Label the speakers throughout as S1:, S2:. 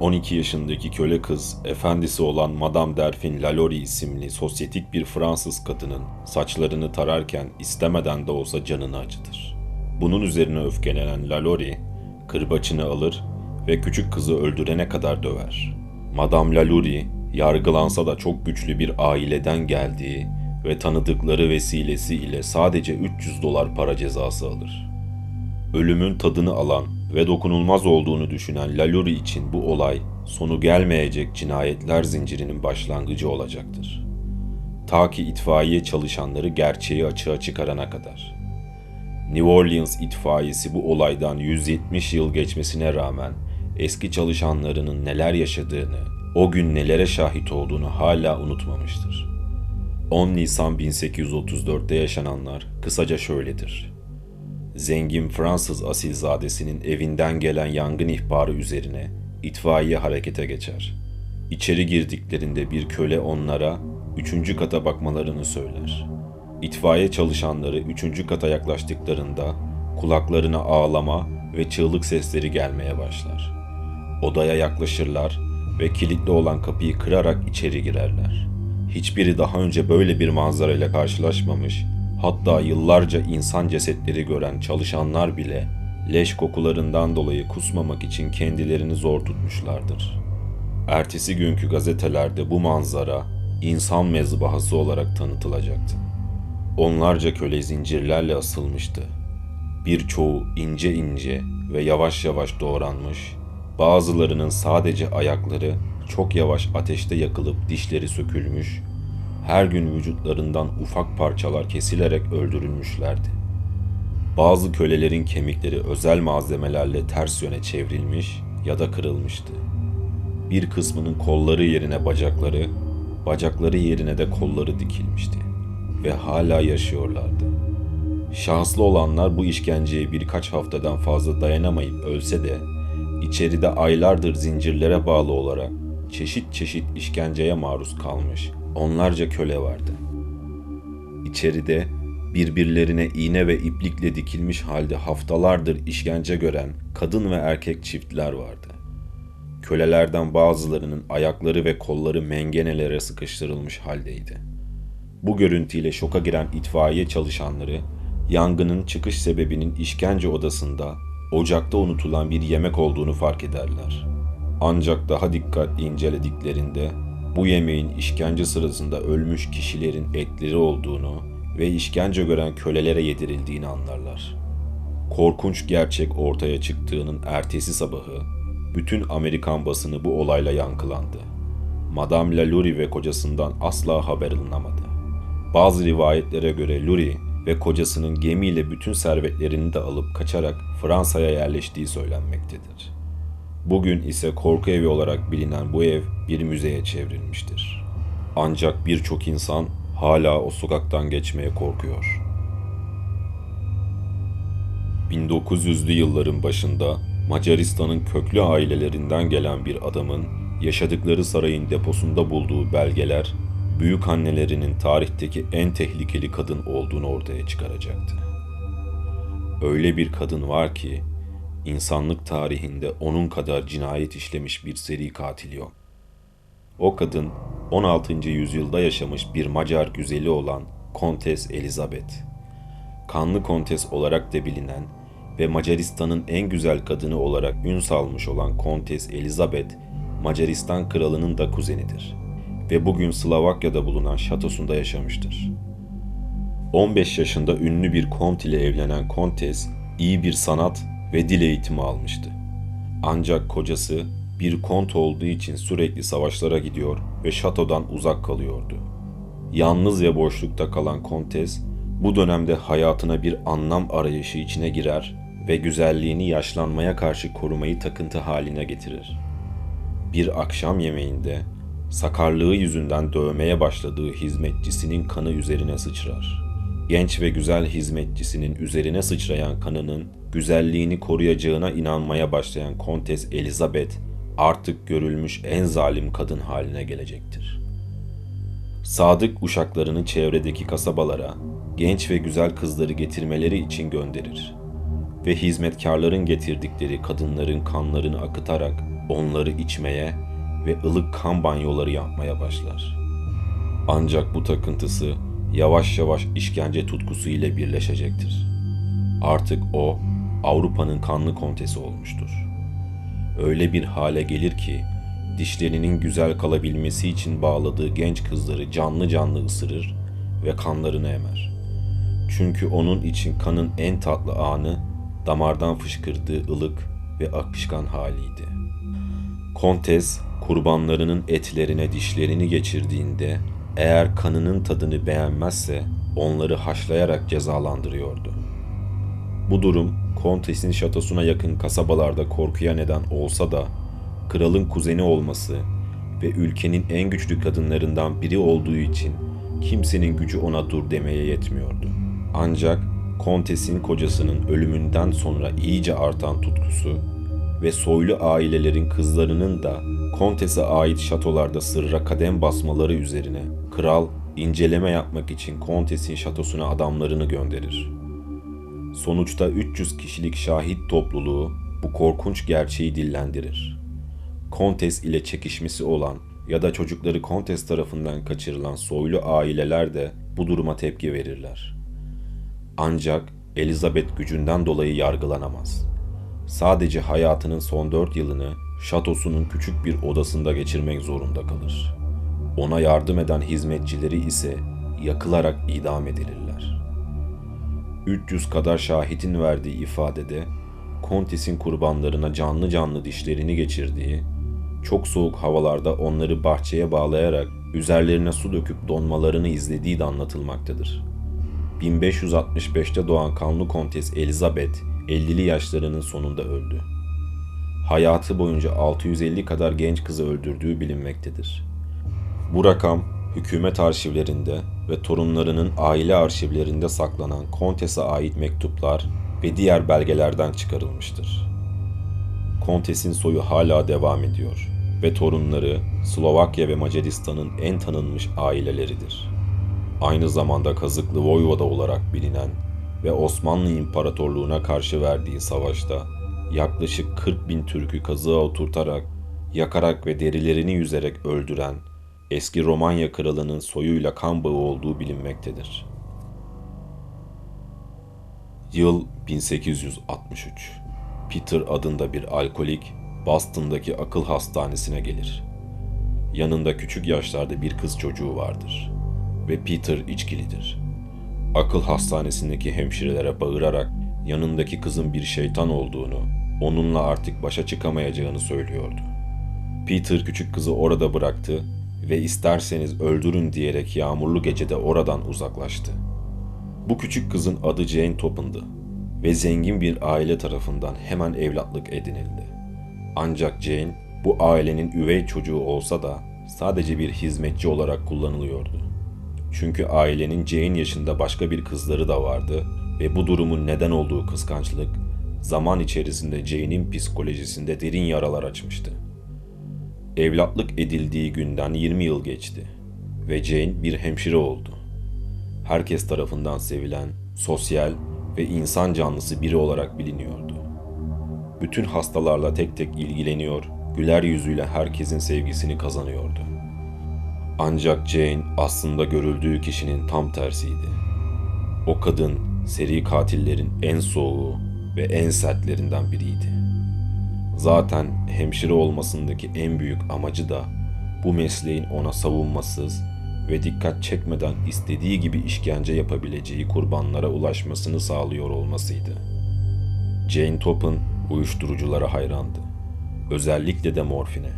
S1: 12 yaşındaki köle kız, efendisi olan Madame Delphine Lalaurie isimli sosyetik bir Fransız kadının saçlarını tararken istemeden de olsa canını acıtır. Bunun üzerine öfkelenen Lalaurie, kırbaçını alır ve küçük kızı öldürene kadar döver. Madame Lalaurie, yargılansa da çok güçlü bir aileden geldiği ve tanıdıkları vesilesi ile sadece 300 dolar para cezası alır. Ölümün tadını alan ve dokunulmaz olduğunu düşünen Lalaurie için bu olay sonu gelmeyecek cinayetler zincirinin başlangıcı olacaktır. Ta ki itfaiye çalışanları gerçeği açığa çıkarana kadar. New Orleans itfaiyesi bu olaydan 170 yıl geçmesine rağmen eski çalışanlarının neler yaşadığını, o gün nelere şahit olduğunu hala unutmamıştır. 10 Nisan 1834'te yaşananlar kısaca şöyledir. Zengin Fransız asilzadesinin evinden gelen yangın ihbarı üzerine itfaiye harekete geçer. İçeri girdiklerinde bir köle onlara üçüncü kata bakmalarını söyler. İtfaiye çalışanları üçüncü kata yaklaştıklarında kulaklarına ağlama ve çığlık sesleri gelmeye başlar. Odaya yaklaşırlar ve kilitli olan kapıyı kırarak içeri girerler. Hiçbiri daha önce böyle bir manzarayla karşılaşmamış, hatta yıllarca insan cesetleri gören çalışanlar bile leş kokularından dolayı kusmamak için kendilerini zor tutmuşlardır. Ertesi günkü gazetelerde bu manzara insan mezbahası olarak tanıtılacaktı. Onlarca köle zincirlerle asılmıştı. Birçoğu ince ince ve yavaş yavaş doğranmış, bazılarının sadece ayakları çok yavaş ateşte yakılıp dişleri sökülmüş, her gün vücutlarından ufak parçalar kesilerek öldürülmüşlerdi. Bazı kölelerin kemikleri özel malzemelerle ters yöne çevrilmiş ya da kırılmıştı. Bir kısmının kolları yerine bacakları, bacakları yerine de kolları dikilmişti ve hala yaşıyorlardı. Şanslı olanlar bu işkenceye birkaç haftadan fazla dayanamayıp ölse de içeride aylardır zincirlere bağlı olarak çeşit çeşit işkenceye maruz kalmış onlarca köle vardı. İçeride birbirlerine iğne ve iplikle dikilmiş halde haftalardır işkence gören kadın ve erkek çiftler vardı. Kölelerden bazılarının ayakları ve kolları mengenelere sıkıştırılmış haldeydi. Bu görüntüyle şoka giren itfaiye çalışanları yangının çıkış sebebinin işkence odasında ocakta unutulan bir yemek olduğunu fark ederler. Ancak daha dikkatli incelediklerinde bu yemeğin işkence sırasında ölmüş kişilerin etleri olduğunu ve işkence gören kölelere yedirildiğini anlarlar. Korkunç gerçek ortaya çıktığının ertesi sabahı bütün Amerikan basını bu olayla yankılandı. Madame Lalaurie ve kocasından asla haber alınamadı. Bazı rivayetlere göre Lurie ve kocasının gemiyle bütün servetlerini de alıp kaçarak Fransa'ya yerleştiği söylenmektedir. Bugün ise korku evi olarak bilinen bu ev bir müzeye çevrilmiştir. Ancak birçok insan hala o sokaktan geçmeye korkuyor. 1900'lü yılların başında Macaristan'ın köklü ailelerinden gelen bir adamın yaşadıkları sarayın deposunda bulduğu belgeler büyük annelerinin tarihteki en tehlikeli kadın olduğunu ortaya çıkaracaktı. Öyle bir kadın var ki insanlık tarihinde onun kadar cinayet işlemiş bir seri katil yok. O kadın 16. yüzyılda yaşamış bir Macar güzeli olan Kontes Elizabeth. Kanlı Kontes olarak da bilinen ve Macaristan'ın en güzel kadını olarak ün salmış olan Kontes Elizabeth, Macaristan kralının da kuzenidir ve bugün Slovakya'da bulunan şatosunda yaşamıştır. 15 yaşında ünlü bir kont ile evlenen Kontes, iyi bir sanat ve dil eğitimi almıştı. Ancak kocası bir kont olduğu için sürekli savaşlara gidiyor ve şatodan uzak kalıyordu. Yalnız ve boşlukta kalan kontes bu dönemde hayatına bir anlam arayışı içine girer ve güzelliğini yaşlanmaya karşı korumayı takıntı haline getirir. Bir akşam yemeğinde sakarlığı yüzünden dövmeye başladığı hizmetçisinin kanı üzerine sıçrar. Genç ve güzel hizmetçisinin üzerine sıçrayan kanının güzelliğini koruyacağına inanmaya başlayan Kontes Elizabeth artık görülmüş en zalim kadın haline gelecektir. Sadık uşaklarını çevredeki kasabalara genç ve güzel kızları getirmeleri için gönderir ve hizmetkarların getirdikleri kadınların kanlarını akıtarak onları içmeye ve ılık kan banyoları yapmaya başlar. Ancak bu takıntısı yavaş yavaş işkence tutkusu ile birleşecektir. Artık o Avrupa'nın kanlı kontesi olmuştur. Öyle bir hale gelir ki dişlerinin güzel kalabilmesi için bağladığı genç kızları canlı canlı ısırır ve kanlarını emer. Çünkü onun için kanın en tatlı anı damardan fışkırdığı ılık ve akışkan haliydi. Kontes kurbanlarının etlerine dişlerini geçirdiğinde eğer kanının tadını beğenmezse onları haşlayarak cezalandırıyordu. Bu durum Kontes'in şatosuna yakın kasabalarda korkuya neden olsa da kralın kuzeni olması ve ülkenin en güçlü kadınlarından biri olduğu için kimsenin gücü ona dur demeye yetmiyordu. Ancak Kontes'in kocasının ölümünden sonra iyice artan tutkusu ve soylu ailelerin kızlarının da Kontes'e ait şatolarda sırra kadem basmaları üzerine kral inceleme yapmak için Kontes'in şatosuna adamlarını gönderir. Sonuçta 300 kişilik şahit topluluğu bu korkunç gerçeği dillendirir. Kontes ile çekişmesi olan ya da çocukları Kontes tarafından kaçırılan soylu aileler de bu duruma tepki verirler. Ancak Elizabeth gücünden dolayı yargılanamaz. Sadece hayatının son dört yılını şatosunun küçük bir odasında geçirmek zorunda kalır. Ona yardım eden hizmetçileri ise yakılarak idam edilirler. 300 kadar şahidin verdiği ifadede Kontes'in kurbanlarına canlı canlı dişlerini geçirdiği, çok soğuk havalarda onları bahçeye bağlayarak üzerlerine su döküp donmalarını izlediği de anlatılmaktadır. 1565'te doğan kanlı Kontes Elizabeth 50'li yaşlarının sonunda öldü. Hayatı boyunca 650 kadar genç kızı öldürdüğü bilinmektedir. Bu rakam hükümet arşivlerinde ve torunlarının aile arşivlerinde saklanan Kontes'e ait mektuplar ve diğer belgelerden çıkarılmıştır. Kontes'in soyu hala devam ediyor ve torunları Slovakya ve Macaristan'ın en tanınmış aileleridir. Aynı zamanda Kazıklı Voyvoda olarak bilinen ve Osmanlı İmparatorluğu'na karşı verdiği savaşta yaklaşık 40 bin Türk'ü kazığa oturtarak, yakarak ve derilerini yüzerek öldüren eski Romanya kralının soyuyla kan bağı olduğu bilinmektedir. Yıl 1863. Peter adında bir alkolik Boston'daki akıl hastanesine gelir. Yanında küçük yaşlarda bir kız çocuğu vardır ve Peter içkilidir. Akıl hastanesindeki hemşirelere bağırarak yanındaki kızın bir şeytan olduğunu, onunla artık başa çıkamayacağını söylüyordu. Peter küçük kızı orada bıraktı ve isterseniz öldürün diyerek yağmurlu gecede oradan uzaklaştı. Bu küçük kızın adı Jane Topin'dı ve zengin bir aile tarafından hemen evlatlık edinildi. Ancak Jane bu ailenin üvey çocuğu olsa da sadece bir hizmetçi olarak kullanılıyordu. Çünkü ailenin Jane yaşında başka bir kızları da vardı ve bu durumun neden olduğu kıskançlık zaman içerisinde Jane'in psikolojisinde derin yaralar açmıştı. Evlatlık edildiği günden 20 yıl geçti ve Jane bir hemşire oldu. Herkes tarafından sevilen, sosyal ve insan canlısı biri olarak biliniyordu. Bütün hastalarla tek tek ilgileniyor, güler yüzüyle herkesin sevgisini kazanıyordu. Ancak Jane aslında görüldüğü kişinin tam tersiydi. O kadın seri katillerin en soğuğu ve en sertlerinden biriydi. Zaten hemşire olmasındaki en büyük amacı da bu mesleğin ona savunmasız ve dikkat çekmeden istediği gibi işkence yapabileceği kurbanlara ulaşmasını sağlıyor olmasıydı. Jane Top'un uyuşturuculara hayrandı. Özellikle de morfine.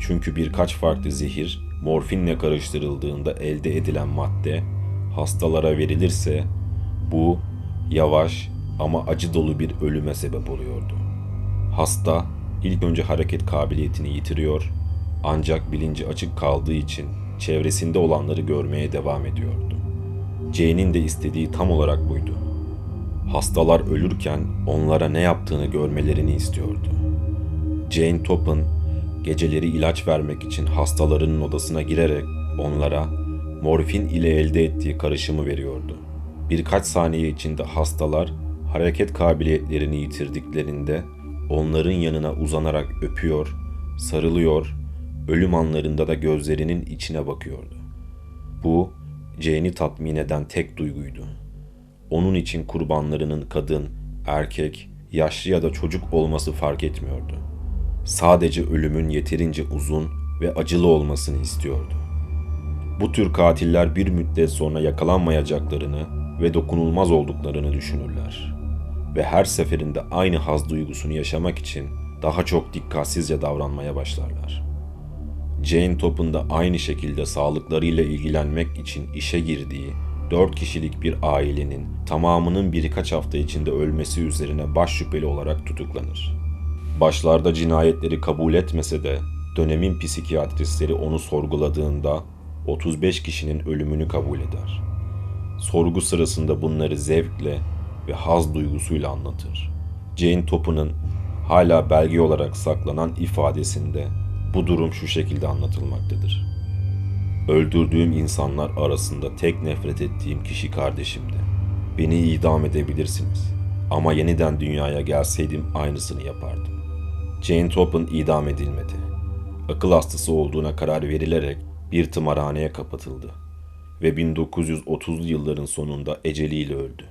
S1: Çünkü birkaç farklı zehir morfinle karıştırıldığında elde edilen madde hastalara verilirse bu yavaş ama acı dolu bir ölüme sebep oluyordu. Hasta ilk önce hareket kabiliyetini yitiriyor ancak bilinci açık kaldığı için çevresinde olanları görmeye devam ediyordu. Jane'in de istediği tam olarak buydu. Hastalar ölürken onlara ne yaptığını görmelerini istiyordu. Jane Top'un geceleri ilaç vermek için hastalarının odasına girerek onlara morfin ile elde ettiği karışımı veriyordu. Birkaç saniye içinde hastalar hareket kabiliyetlerini yitirdiklerinde onların yanına uzanarak öpüyor, sarılıyor, ölüm anlarında da gözlerinin içine bakıyordu. Bu Jane'i tatmin eden tek duyguydu. Onun için kurbanlarının kadın, erkek, yaşlı ya da çocuk olması fark etmiyordu. Sadece ölümün yeterince uzun ve acılı olmasını istiyordu. Bu tür katiller bir müddet sonra yakalanmayacaklarını ve dokunulmaz olduklarını düşünürler. Ve her seferinde aynı haz duygusunu yaşamak için daha çok dikkatsizce davranmaya başlarlar. Jane Top'un da aynı şekilde sağlıklarıyla ilgilenmek için işe girdiği 4 kişilik bir ailenin tamamının birkaç hafta içinde ölmesi üzerine baş şüpheli olarak tutuklanır. Başlarda cinayetleri kabul etmese de dönemin psikiyatristleri onu sorguladığında 35 kişinin ölümünü kabul eder. Sorgu sırasında bunları zevkle ve haz duygusuyla anlatır. Jane Top'un hala belge olarak saklanan ifadesinde bu durum şu şekilde anlatılmaktadır. Öldürdüğüm insanlar arasında tek nefret ettiğim kişi kardeşimdi. Beni idam edebilirsiniz. Ama yeniden dünyaya gelseydim aynısını yapardım. Jane Top'un idam edilmedi. Akıl hastası olduğuna karar verilerek bir tımarhaneye kapatıldı ve 1930'lu yılların sonunda eceliyle öldü.